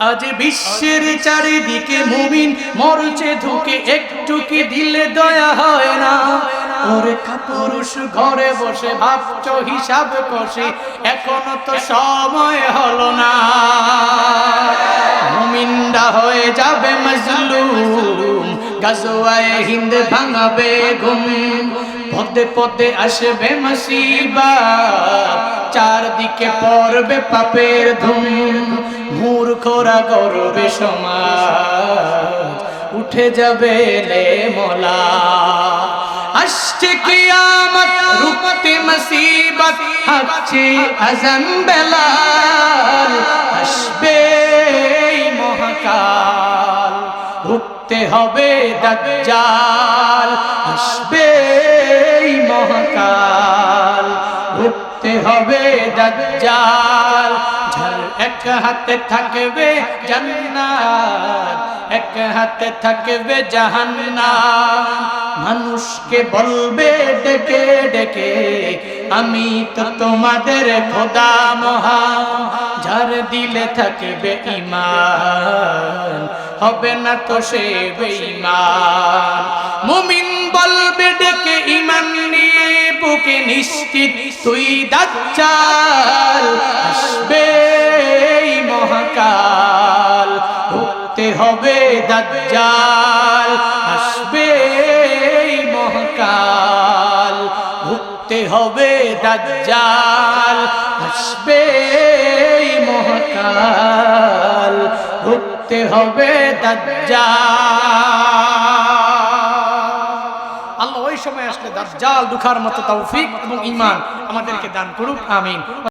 আজ বিশ্বের চারিদিকে মুমিন মরছে, ধুকে একটু কি দিলে দয়া হয় না। ওরে কাপুরুষ, ঘরে বসে ভাবছ, হিসাব কষে, এখনও তো সময় হলো না। মুমিনরা হয়ে যাবে মজলুম, গাজোয়ায় হিন্দ ভাঙাবে ঘুম পদে পদে আসবে মসিবা, চারদিকে পড়বে পাপের ধুম। মূর্খরা গর্বে সমাজ, উঠে যাবে লে মোলা। আসছে কিয়ামত রুকতে মুসিবত হচ্ছে আজম বেলাল, আসবে মহাকাল রুখতে হবে দাজ্জাল, আসবে রুখতে হবে দাজ্জাল। ঝাল এক হাতে থাকবে জান্নাত, এক হাতে থাকবে জাহান্নাম। মানুষকে বলবে ডেকে ডেকে, আমি তো তোমাদের খোদা মহা যার দিলে থাকবে ইমান হবে না তো সে বেঈমান। মুমিন বলবে ডেকে ইমান নিয়ে, বুকে নিশ্চিত তুই দাজ্জাল। আসবে মহাকাল ঢুকতে হবে দাজ্জাল। আসবে মহাকাল ঢুকতে হবে দাজ্জাল। আসবে মহাকাল ঢুকতে হবে দাজ্জাল। সময় আসলে দাজ্জাল দুখার মতো তৌফিক এবং ইমান আমাদেরকে দান করুক আমিন।